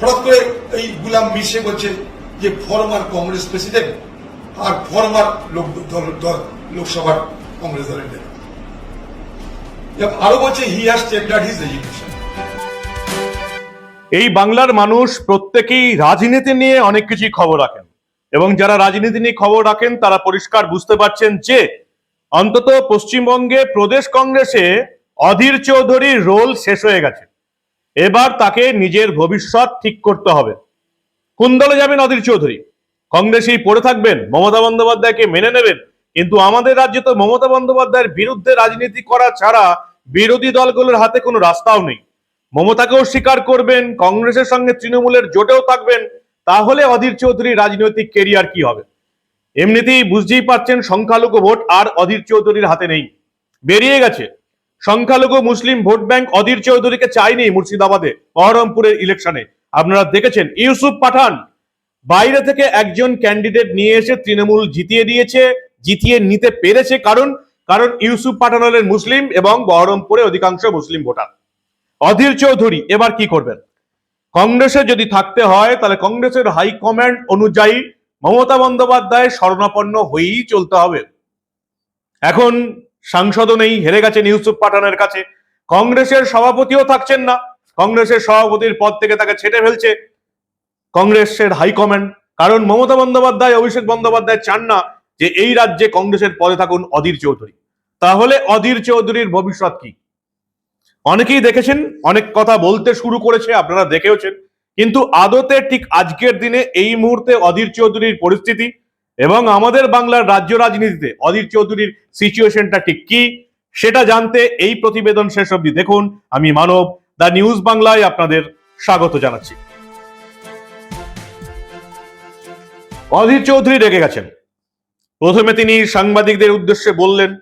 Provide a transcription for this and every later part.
হঠাৎ করে এই গুলাম মিশে বলছে যে ফরমার কংগ্রেস প্রেসিডেন্ট আর ফরমার লোক লোকসভার কংগ্রেস দলের নেতা। আরও বলছে he has tendered his resignation এই বাংলার মানুষ প্রত্যেকেই রাজনীতি নিয়ে অনেক কিছুই খবর রাখেন। এবং যারা রাজনীতি নিয়ে খবর রাখেন, তারা পরিষ্কার বুঝতে পারছেন যে, অন্তত পশ্চিমবঙ্গে প্রদেশ কংগ্রেসে অধীর চৌধুরীর রোল শেষ হয়ে গেছে। এবার তাকে নিজের ভবিষ্যৎ ঠিক করতে হবে। কোন দলে যাবেন অধীর চৌধুরী? কংগ্রেসেই পড়ে থাকবেন, মমতা বন্দ্যোপাধ্যায়কে মেনে নেবেন, কিন্তু আমাদের রাজ্যে তো মমতা বন্দ্যোপাধ্যায়ের বিরুদ্ধে রাজনীতি করা ছাড়া বিরোধী দলগুলোর হাতে কোনো রাস্তাও নেই। মমতাকেও স্বীকার করবেন, কংগ্রেসের সঙ্গে তৃণমূলের জোটেও থাকবেন, তাহলে অধীর চৌধুরীর রাজনৈতিক কেরিয়ার কি হবে? এমনিতেই বুঝতেই পারছেন, সংখ্যালঘু ভোট আর অধীর চৌধুরীর হাতে নেই। বেরিয়ে গেছে। সংখ্যালঘু মুসলিম ভোট ব্যাংক অধীর চৌধুরীকে চাইনি মুর্শিদাবাদে, বহরমপুরের ইলেকশনে। আপনারা দেখেছেন, ইউসুফ পাঠান বাইরে থেকে একজন ক্যান্ডিডেট নিয়ে এসে তৃণমূল জিতিয়ে দিয়েছে, জিতিয়ে নিতে পেরেছে কারণ কারণ ইউসুফ পাঠান হলেন মুসলিম এবং বহরমপুরে অধিকাংশ মুসলিম ভোটার। অধীর চৌধুরী, এবার কি করবেন? কংগ্রেসে যদি থাকতে হয়, তাহলে কংগ্রেসের হাইকমান্ড অনুযায়ী মমতা বন্দ্যোপাধ্যায় শরণাপন্ন হয়েই চলতে হবে। এখন সাংসদও নেই, হেরে গেছেন ইউসুফ পাঠানের কাছে। কংগ্রেসের সভাপতিও থাকছেন না। কংগ্রেসের সভাপতির পদ থেকে তাকে ছেটে ফেলছে কংগ্রেসের হাইকমান্ড। কারণ মমতা বন্দ্যোপাধ্যায়, অভিষেক বন্দ্যোপাধ্যায় চান না যে এই রাজ্যে কংগ্রেসের পদে থাকুন অধীর চৌধুরী। তাহলে অধীর চৌধুরীর ভবিষ্যৎ কি? অনেকেই দেখেছেন, অনেক কথা বলতে শুরু করেছে, আপনারা দেখেওছেন। কিন্তু আদতে ঠিক আজকের দিনে এই মুহূর্তে অধীর চৌধুরীর পরিস্থিতি এবং আমাদের বাংলার রাজ্য রাজনীতিতে অধীর চৌধুরীর সিচুয়েশনটা ঠিক কি? সেটা জানতে এই প্রতিবেদন শেষ অবধি দেখুন। আমি মানব, দ্য নিউজ বাংলায় আপনাদের স্বাগত জানাচ্ছি। অধীর চৌধুরী রেগে গেছেন। প্রথমে তিনি সাংবাদিকদের উদ্দেশ্যে বললেন,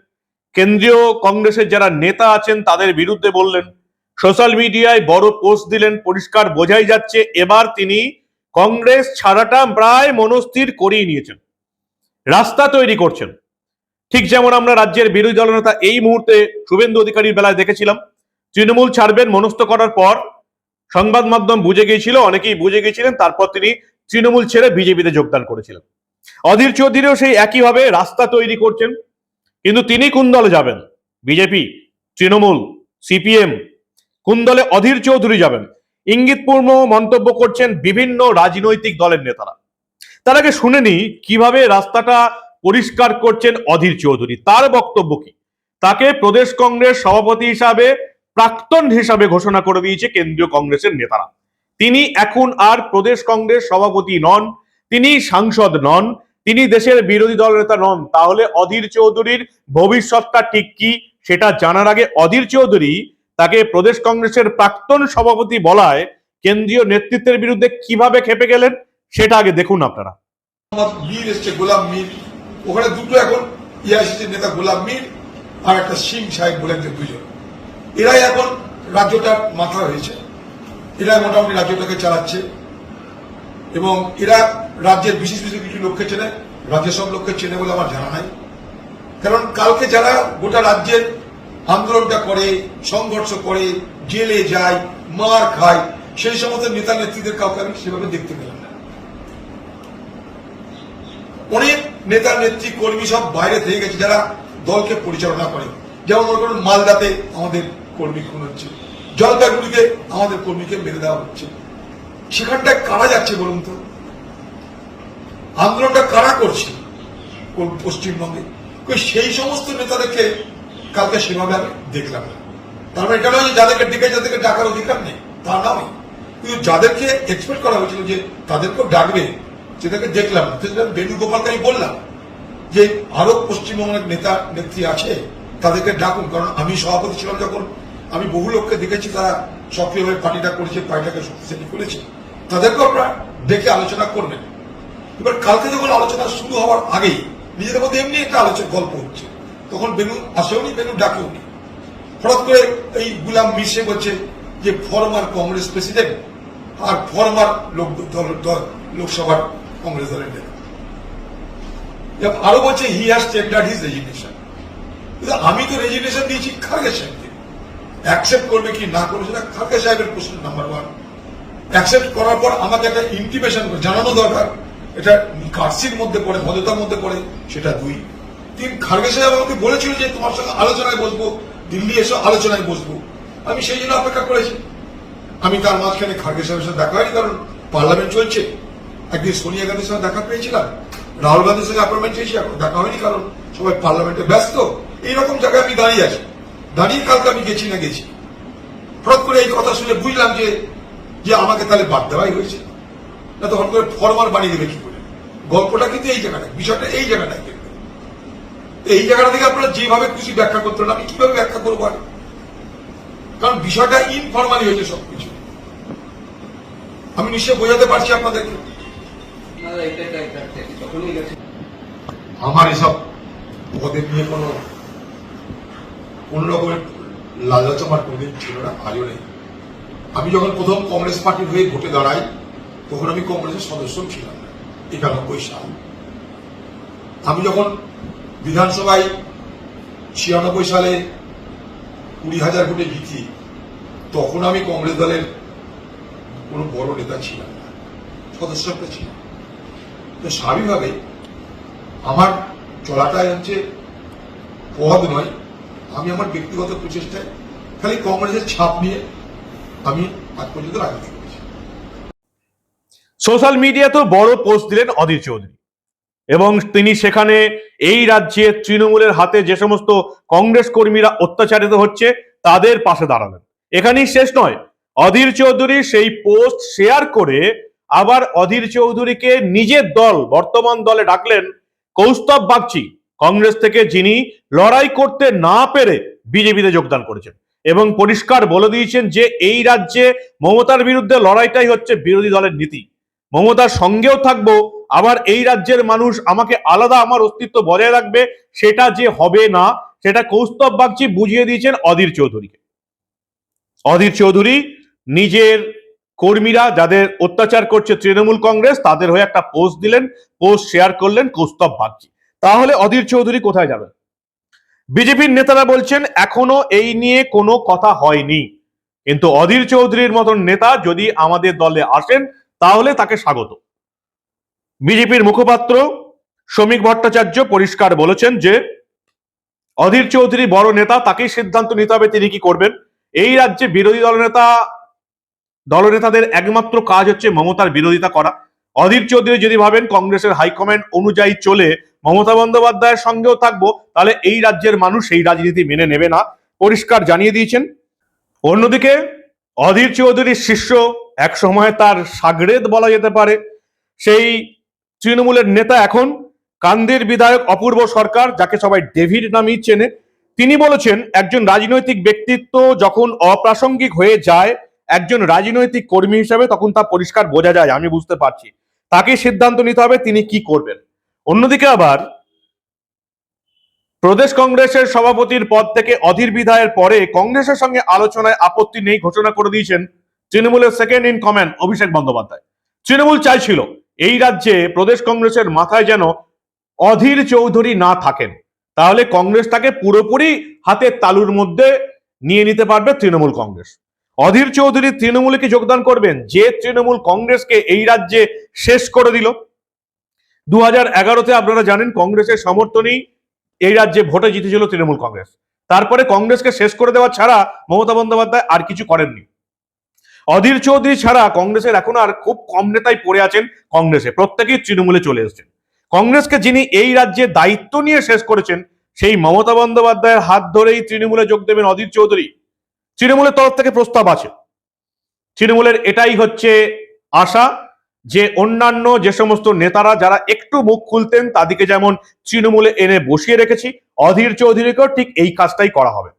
কেন্দ্রীয় কংগ্রেসের যারা নেতা আছেন, তাদের বিরুদ্ধে বললেন, সোশ্যাল মিডিয়ায় বড় পোস্ট দিলেন, পরিষ্কার বোঝাই যাচ্ছে, এবার তিনি কংগ্রেস ছাড়াটা প্রায় মনস্থির করেই নিয়েছেন। রাস্তা তৈরি করছেন। ঠিক যেমন আমরা রাজ্যের বিরোধী দলনেতা এই মুহূর্তে শুভেন্দু অধিকারীর বেলায় দেখেছিলাম। তৃণমূল ছাড়বেন, মনস্থ করার পর সংবাদ মাধ্যম বুঝে গিয়েছিল, অনেকেই বুঝে গিয়েছিলেন, তারপর তিনি তৃণমূল ছেড়ে বিজেপিতে যোগদান করেছিলেন। অধীর চৌধুরীও সেই একইভাবে রাস্তা তৈরি করছেন, কিন্তু তিনি কোন দলে যাবেন? বিজেপি, তৃণমূল, সিপিএম, কোন দলে অধীর চৌধুরী যাবেন? ইঙ্গিতপূর্ণ মন্তব্য করছেন বিভিন্ন রাজনৈতিক দলের নেতারা। তার আগে শুনে নি কীভাবে রাস্তাটা পরিষ্কার করছেন অধীর চৌধুরী। তার বক্তব্য কি? তাকে প্রদেশ কংগ্রেস সভাপতি হিসাবে, প্রাক্তন হিসাবে ঘোষণা করে দিয়েছে কেন্দ্রীয় কংগ্রেসের নেতারা। তিনি এখন আর প্রদেশ কংগ্রেস সভাপতি নন, তিনি সাংসদ নন, তিনি দেশের বিরোধী দল নেতা নন। তাহলে অধীর চৌধুরীর ভবিষ্যৎটা ঠিক কি? সেটা জানার আগে অধীর চৌধুরী তাকে প্রদেশ কংগ্রেসের প্রাক্তন সভাপতি বলায় কেন্দ্রীয় নেতৃত্বের বিরুদ্ধে কীভাবে খেপে গেলেন? সেটা আগে দেখুন আপনারা। মীর এসছে, গোলাম মীর। ওখানে দুটো এখন ইয়াসিসের নেতা গোলাম মীর আর একটা সিং সাহেব বলে একজন দুজন এরাই এখন রাজ্যটার মাথা হয়েছে এরা মোটামুটি রাজ্যটাকে চালাচ্ছে। এবং এরা রাজ্যের বিশেষ বিশেষ কিছু লোককে চেনে, রাজ্যের সব লোককে চেনে বলে আমার জানা নাই। কারণ কালকে যারা গোটা রাজ্যের আন্দোলনটা করে, সংঘর্ষ করে, জেলে যায়, মার খায়, সেই সমস্ত নেতা নেত্রীদের কাউকে আমি সেভাবে দেখতে পেলাম অনেক নেতা, নেত্রী, কর্মী সব বাইরে থেকে গেছে যারা দলকে পরিচালনা করে। যেমন মনে করুন, মালদাতে আমাদের কর্মী খুন হচ্ছে। জলপাইগুড়িতে আমাদের কর্মীকে মেরে দেওয়া হচ্ছে। সেখানটায় কারা যাচ্ছে বলুন তো? আন্দোলনটা কারা করছে পশ্চিমবঙ্গে? সেই সমস্ত নেতাদেরকে কালকে সেভাবে আমি দেখলাম তার মানে এটা নয় যাদেরকে ডেকে যাদেরকে ডাকার অধিকার নেই, তা নয়। কিন্তু যাদেরকে এক্সপেক্ট করা হয়েছিল যে তাদেরকেও ডাকবে সেটাকে দেখলাম সেটা বেণুগোপালকে বললাম যে আরও পশ্চিমবঙ্গের নেতা, নেত্রী আছে, তাদেরকে ডাকুন, কারণ আমি সভাপতি ছিলাম যখন। আমি বহু লোককে দেখেছি, তারা সক্রিয়ভাবে পার্টিটা করেছে, পার্টিটাকে শক্তিশালী করেছে। তাদেরকেও আপনারা ডেকে আলোচনা করবেন। এবার কালকে যখন আলোচনা শুরু হওয়ার আগেই নিজেদের মধ্যে এমনি একটা আলোচনা, গল্প হচ্ছে। তখন বেনু আসেওনি বেনু ডাকেওনি হঠাৎ করে এই গুলাম মিশে বলছে যে, ফরমার কংগ্রেস প্রেসিডেন্ট আর ফরমার লোক লোকসভার দলের নেতা। এবং আরও বলছে হি হ্যাজ হিজ রেজিগনেশন আমি তো রেজিগনেশন দিয়েছি সাহেবকে। অ্যাকসেপ্ট করবে কি না করবে সেটা সাহেবের প্রশ্ন নাম্বার ওয়ান অ্যাকসেপ্ট করার পর আমাকে একটা ইন্টিমেশন জানানো দরকার। এটা কার্সির মধ্যে পড়ে, ভদ্রতার মধ্যে পড়ে, সেটা দুই। তিন, খার্গে সাহেব আমাকে বলেছিল যে তোমার সঙ্গে আলোচনায় বসবো, দিল্লি এসে, আলোচনায় বসবো। আমি সেই জন্য অপেক্ষা করেছি। আমি তার মাঝখানে খার্গে সাহেবের সাথে দেখা হয়নি, কারণ পার্লামেন্ট চলছে। একদিন সোনিয়া গান্ধীর সঙ্গে দেখা পেয়েছিলাম। রাহুল গান্ধীর সঙ্গে অ্যাপয়েন্টমেন্ট চেয়েছি এখন, দেখা হয়নি কারণ সবাই পার্লামেন্টে ব্যস্ত। এইরকম জায়গায় আমি দাঁড়িয়ে আছি। দাঁড়িয়ে কালকে আমি গেছি না গেছি। হঠাৎ করে এই কথা শুনে বুঝলাম যে যে আমাকে তাহলে বাদ দেওয়াই হয়েছে। না তখন করে ফরমার বানিয়ে দেবে কি করে? গল্পটা কিন্তু এই জায়গাটা বিষয়টা এই জায়গাটায় এই জায়গাটা থেকে আপনারা যেভাবে খুশি ব্যাখ্যা করতে আমি কীভাবে ব্যাখ্যা করব আর? কারণ বিষয়টা ইনফরমালি হয়েছে সবকিছু। আমি নিশ্চয় বোঝাতে পারছি আপনাদেরকে। আমার এসব ওদের নিয়ে কোনো কোন রকমের লালচ আমার কোনদিন ছিল না, আজও নেই। আমি যখন প্রথম কংগ্রেস পার্টির হয়ে ভোটে দাঁড়াই, তখন আমি কংগ্রেসের সদস্য ছিলাম একানব্বই সাল। আমি যখন বিধানসভায় ছিয়ানব্বই সালে কুড়ি হাজার ভোটে জিতি, তখন আমি কংগ্রেস দলের কোনো বড় নেতা ছিলাম না, সদস্য ছিলাম। তো স্বাভাবিকভাবে আমার চলাটাই হচ্ছে পদ নয়। আমি আমার ব্যক্তিগত প্রচেষ্টায় খালি কংগ্রেসের ছাপ নিয়ে আমি আজ পর্যন্ত রাজনীতি করেছি। সোশ্যাল মিডিয়াতেও বড় পোস্ট দিলেন অধীর চৌধুরী এবং তিনি সেখানে এই রাজ্যে তৃণমূলের হাতে যে সমস্ত কংগ্রেস কর্মীরা অত্যাচারিত হচ্ছে, তাদের পাশে দাঁড়ালেন। এখানেই শেষ নয়। অধীর চৌধুরী সেই পোস্ট শেয়ার করে আবার অধীর চৌধুরীকে নিজের দল, বর্তমান দলে ডাকলেন কৌস্তব বাগচি। কংগ্রেস থেকে যিনি লড়াই করতে না পেরে বিজেপিতে যোগদান করেছেন। এবং পরিষ্কার বলে দিয়েছেন যে এই রাজ্যে মমতার বিরুদ্ধে লড়াইটাই হচ্ছে বিরোধী দলের নীতি। মমতার সঙ্গেও থাকব, আবার এই রাজ্যের মানুষ আমাকে আলাদা আমার অস্তিত্ব বজায় রাখবে, সেটা যে হবে না, সেটা কৌস্তব বাগচি বুঝিয়ে দিয়েছেন অধীর চৌধুরীকে। অধীর চৌধুরী নিজের কর্মীরা যাদের অত্যাচার করছে তৃণমূল কংগ্রেস, তাদের হয়ে একটা পোস্ট দিলেন পোস্ট শেয়ার করলেন কৌস্তব বাগচি। তাহলে অধীর চৌধুরী কোথায় যাবেন বিজেপির নেতারা বলছেন, এখনও এই নিয়ে কোনো কথা হয়নি। কিন্তু অধীর চৌধুরীর মতন নেতা যদি আমাদের দলে আসেন, তাহলে তাকে স্বাগত। বিজেপির মুখপাত্র শ্রমিক ভট্টাচার্য পরিষ্কার বলেছেন যে, অধীর চৌধুরী বড় নেতা, তাকেই সিদ্ধান্ত নিতে হবে তিনি কি করবেন। এই রাজ্যে বিরোধী দলনেতা দলনেতাদের একমাত্র কাজ হচ্ছে মমতার বিরোধিতা করা। অধীর চৌধুরী যদি ভাবেন কংগ্রেসের হাইকমান্ড অনুযায়ী চলে মমতা বন্দ্যোপাধ্যায়ের সঙ্গেও থাকব, তাহলে এই রাজ্যের মানুষ সেই রাজনীতি মেনে নেবে না, পরিষ্কার জানিয়ে দিয়েছেন। অন্যদিকে অধীর চৌধুরীর শিষ্য এক সময় তার সাগরেদ বলা যেতে পারে। সেই তৃণমূলের নেতা এখন কান্দির বিধায়ক অপূর্ব সরকার, যাকে সবাই ডেভিড নামেই চেনে। তিনি বলেছেন, একজন রাজনৈতিক ব্যক্তিত্ব যখন অপ্রাসঙ্গিক হয়ে যায় একজন রাজনৈতিক কর্মী হিসাবে তখন তা পরিষ্কার বোঝা যায়, আমি বুঝতে পারছি। তাকে সিদ্ধান্ত নিতে হবে, তিনি কি করবেন। অন্যদিকে আবার, প্রদেশ কংগ্রেসের সভাপতির পদ থেকে অধীর বিধায়ের পরে কংগ্রেসের সঙ্গে আলোচনায় আপত্তি নেই ঘোষণা করে দিয়েছেন তৃণমূলের second in command Abhishek Bandyopadhyay. Trinamool চাইছিল এই রাজ্যে প্রদেশ কংগ্রেসের মাথায় যেন অধীর চৌধুরী না থাকেন। তাহলে কংগ্রেস তাকে পুরোপুরি হাতের তালুর মধ্যে নিয়ে নিতে পারবে তৃণমূল কংগ্রেস। অধীর চৌধুরী তৃণমূলে কি যোগদান করবেন। যে তৃণমূল কংগ্রেসকে এই রাজ্যে শেষ করে দিল। দু হাজার এগারোতে আপনারা জানেন কংগ্রেসের সমর্থনেই এই রাজ্যে ভোটে জিতেছিল তৃণমূল কংগ্রেস। তারপরে কংগ্রেসকে শেষ করে দেওয়া ছাড়া মমতা বন্দ্যোপাধ্যায় আর কিছু করেননি। অধীর চৌধুরী ছাড়া কংগ্রেসের এখন আর খুব কম নেতাই পড়ে আছেন কংগ্রেসে। প্রত্যেকেই তৃণমূলে চলে এসেছেন। কংগ্রেসকে যিনি এই রাজ্যে দায়িত্ব নিয়ে শেষ করেছেন, সেই মমতা বন্দ্যোপাধ্যায়ের হাত ধরেই তৃণমূলে যোগ দেবেন অধীর চৌধুরী। তৃণমূলের তরফ থেকে প্রস্তাব আছে। তৃণমূলের এটাই হচ্ছে আশা যে অন্যান্য যে সমস্ত নেতারা যারা একটু মুখ খুলতেন, তাদেরকে যেমন তৃণমূলে এনে বসিয়ে রেখেছি, অধীর চৌধুরীকেও ঠিক এই কাজটাই করা হবে।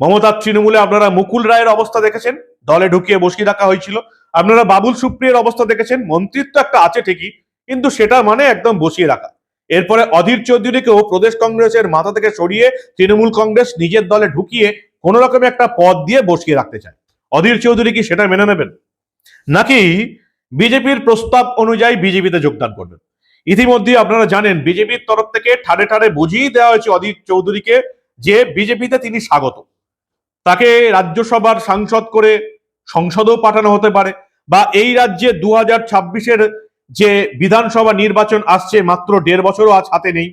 মমতার তৃণমূলে আপনারা মুকুল রায়ের অবস্থা দেখেছেন, দলে ঢুকিয়ে বসিয়ে রাখা হয়েছিল। আপনারা বাবুল সুপ্রিয়ের অবস্থা দেখেছেন, মন্ত্রিত্ব একটা আছে ঠিকই, কিন্তু সেটা মানে একদম বসিয়ে রাখা। এরপরে অধীর চৌধুরীকেও প্রদেশ কংগ্রেসের মাথা থেকে সরিয়ে তৃণমূল কংগ্রেস নিজের দলে ঢুকিয়ে কোন রকমের একটা পদ দিয়ে বসিয়ে রাখতে চায়। অধীর চৌধুরী কি সেটা মেনে নেবেন? নাকি বিজেপির প্রস্তাব অনুযায়ী বিজেপিতে যোগদান করবেন? ইতিমধ্যে আপনারা জানেন, বিজেপির তরফ থেকে ঠাড়ে ঠাড়ে বুঝিয়ে দেওয়া হয়েছে অধীর চৌধুরীকে যে বিজেপিতে তিনি স্বাগত। তাকে রাজ্যসভার সাংসদ করে সংসদেও পাঠানো হতে পারে বা এই রাজ্যে দু হাজার যে বিধানসভা নির্বাচন আসছে মাত্র দেড় বছরও আজ হাতে নেই।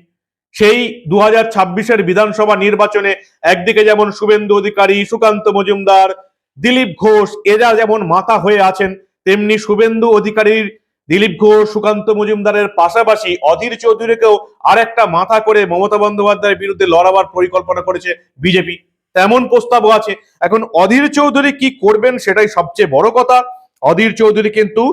সেই দু হাজার ছাব্বিশের বিধানসভা নির্বাচনে একদিকে যেমন শুভেন্দু অধিকারী, সুকান্ত মজুমদার, দিলীপ ঘোষ, এরা যেমন মাথা হয়ে আছেন, তেমনি শুভেন্দু অধিকারীর, দিলীপ ঘোষ, সুকান্ত মজুমদারের পাশাপাশি অধীর চৌধুরীকেও আর একটা মাথা করে মমতা বন্দ্যোপাধ্যায়ের বিরুদ্ধে লড়াবার পরিকল্পনা করেছে বিজেপি। তেমন প্রস্তাবও আছে। এখন অধীর চৌধুরী কি করবেন সেটাই সবচেয়ে বড় কথা। অধীর চৌধুরী কিন্তু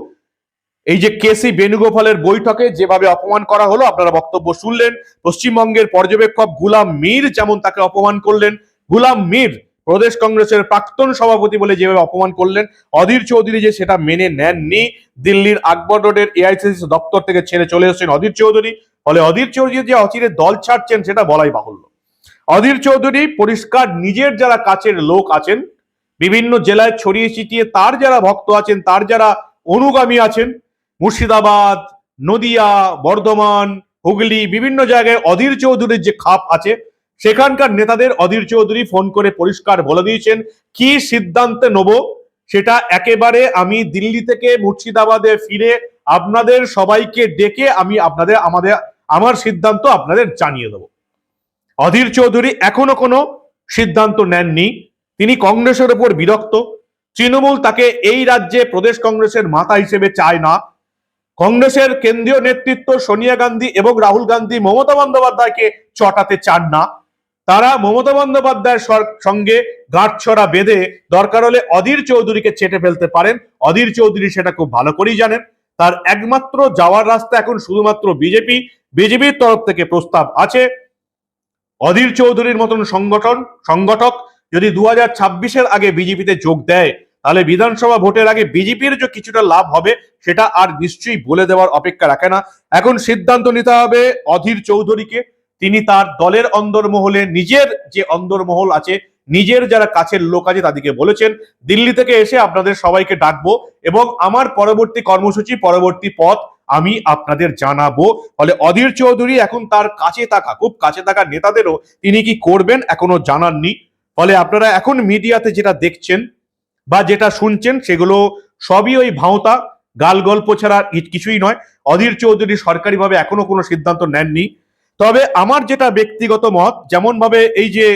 এই যে কেসি বেণুগোপালের বৈঠকে যেভাবে অপমান করা হলো, আপনারা বক্তব্য শুনলেন। পশ্চিমবঙ্গের পর্যবেক্ষক গুলাম মীর যেমন তাকে অপমান করলেন, গুলাম মীর প্রদেশ কংগ্রেসের প্রাক্তন সভাপতি বলে যেভাবে অপমান করলেন, অধীর চৌধুরী যে সেটা মেনে নেননি। দিল্লির আকবর রোডের এআইসিসি দপ্তর থেকে ছেড়ে চলে এসেছেন অধীর চৌধুরী। ফলে অধীর চৌধুরী যে অচিরে দল ছাড়ছেন, সেটা বলাই বাহুল্য। অধীর চৌধুরী পরিষ্কার নিজের যারা কাছের লোক আছেন, বিভিন্ন জেলায় ছড়িয়ে ছিটিয়ে তার যারা ভক্ত আছেন, তার যারা অনুগামী আছেন মুর্শিদাবাদ, নদিয়া, বর্ধমান, হুগলি, বিভিন্ন জায়গায় অধীর চৌধুরীর যে খাপ আছে, সেখানকার নেতাদের অধীর চৌধুরী ফোন করে পরিষ্কার বলে দিয়েছেন, কি সিদ্ধান্তে নেব সেটা একেবারে আমি দিল্লি থেকে মুর্শিদাবাদে ফিরে আপনাদের সবাইকে ডেকে আমি আপনাদের, আমাদের, আমার সিদ্ধান্ত আপনাদের জানিয়ে দেব। অধীর চৌধুরী এখনও কোনো সিদ্ধান্ত নেননি, তিনি কংগ্রেসের উপর বিরক্ত, তৃণমূল তাকে এই রাজ্যে প্রদেশ কংগ্রেসের মাথা হিসেবে চায় না কংগ্রেসের কেন্দ্রীয় নেতৃত্ব সোনিয়া গান্ধী এবং রাহুল গান্ধী মমতা বন্দ্যোপাধ্যায়কে চটাতে চান না। তারা মমতা বন্দ্যোপাধ্যায়ের সঙ্গে গাঁটছড়া বেঁধে দরকার হলে অধীর চৌধুরীকে চেটে ফেলতে পারেন। অধীর চৌধুরী সেটা খুব ভালো করেই জানেন। তার একমাত্র যাওয়ার রাস্তা এখন শুধুমাত্র বিজেপি। বিজেপির তরফ থেকে প্রস্তাব আছে, অধীর চৌধুরীর মতন সংগঠন, সংগঠক যদি দু হাজার আগে বিজেপিতে যোগ দেয় তাহলে বিধানসভা ভোটের আগে বিজেপির যে কিছুটা লাভ হবে, সেটা আর নিশ্চয়ই বলে দেওয়ার অপেক্ষা রাখে না। এখন সিদ্ধান্ত নিতে হবে অধীর চৌধুরীকে। তিনি তার দলের অন্দরমহলে, নিজের যে অন্দরমহল আছে, নিজের যারা কাছের লোক আছে তাদেরকে বলেছেন, দিল্লি থেকে এসে আপনাদের সবাইকে ডাকবো এবং আমার পরবর্তী কর্মসূচি, পরবর্তী পথ আমি আপনাদের জানাব। ফলে অধীর চৌধুরী এখন তার কাছে থাকা, খুব কাছে থাকা নেতাদেরও তিনি কি করবেন এখনও জানাননি। ফলে আপনারা এখন মিডিয়াতে যেটা দেখছেন বা যেটা শুনছেন সেগুলো সবই ওই ভাঁওতা, গাল গল্প ছাড়া কিছুই নয়। অধীর চৌধুরী সরকারিভাবে এখনও কোনো সিদ্ধান্ত নেননি। তবে আমার যেটা ব্যক্তিগত মত যেমন ভাবে এই যে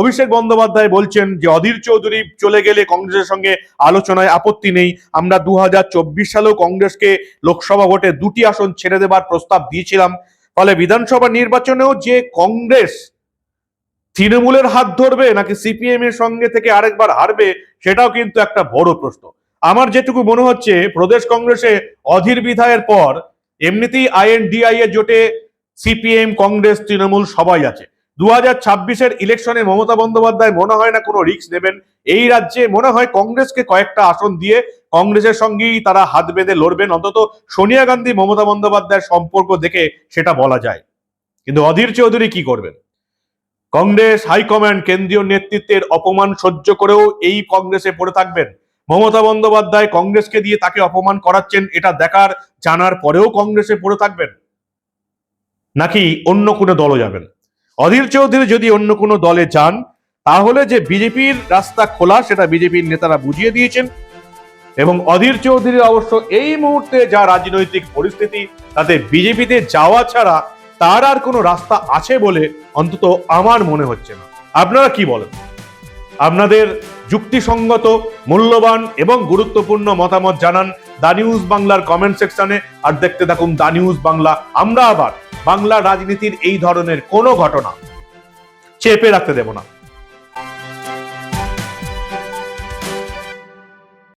অভিষেক বন্দ্যোপাধ্যায় বলছেন যে অধীর চৌধুরী চলে গেলে কংগ্রেসের সঙ্গে আলোচনায় আপত্তি নেই। আমরা দু হাজার চব্বিশ সালেও কংগ্রেসকে লোকসভা ভোটে দুটি আসন ছেড়ে দেবার প্রস্তাব দিয়েছিলাম। ফলে বিধানসভা নির্বাচনেও যে কংগ্রেস তৃণমূলের হাত ধরবে নাকি সিপিএম এর সঙ্গে থেকে আরেকবার হারবে, সেটাও কিন্তু একটা বড় প্রশ্ন। আমার যেটুকু মনে হচ্ছে, প্রদেশ কংগ্রেসে অধীর বিধায়ের পর এমনিতেই আইএনডিআই এর জোটে সিপিএম, কংগ্রেস, তৃণমূল সবাই আছে। দু হাজার ছাব্বিশের ইলেকশনে মমতা বন্দ্যোপাধ্যায় মনে হয় না কোনো রিস্ক নেবেন। এই রাজ্যে মনে হয় কংগ্রেসকে কয়েকটা আসন দিয়ে কংগ্রেসের সঙ্গেই তারা হাত বেঁধে লড়বেন। অন্তত সোনিয়া গান্ধী, মমতা বন্দ্যোপাধ্যায়ের সম্পর্ক দেখে সেটা বলা যায়। কিন্তু অধীর চৌধুরী কি করবেন? কংগ্রেস হাইকমান্ড কেন্দ্রীয় নেতৃত্বের অপমান সহ্য করেও এই কংগ্রেসে পড়ে থাকবেন। মমতা বন্দ্যোপাধ্যায় কংগ্রেসকে দিয়ে তাকে অপমান করাচ্ছেন, এটা দেখার, জানার পরেও কংগ্রেসে পড়ে থাকবেন। নাকি অন্য কোনো দলও যাবেন? অধীর চৌধুরী যদি অন্য কোনো দলে যান, তাহলে যে বিজেপির রাস্তা খোলা, সেটা বিজেপির নেতারা বুঝিয়ে দিয়েছেন। এবং অধীর চৌধুরীর অবশ্য এই মুহূর্তে যা রাজনৈতিক পরিস্থিতি, তাতে বিজেপিতে যাওয়া ছাড়া তার আর কোনো রাস্তা আছে বলে অন্তত আমার মনে হচ্ছে না। আপনারা কি বলেন? আপনাদের যুক্তিসঙ্গত, মূল্যবান এবং গুরুত্বপূর্ণ মতামত জানান দা নিউজ বাংলার কমেন্ট সেকশনে। আর দেখতে থাকুন দা নিউজ বাংলা। আমরা আবার বাংলা রাজনীতির এই ধরনের কোনো ঘটনা চেপে রাখতে দেব না।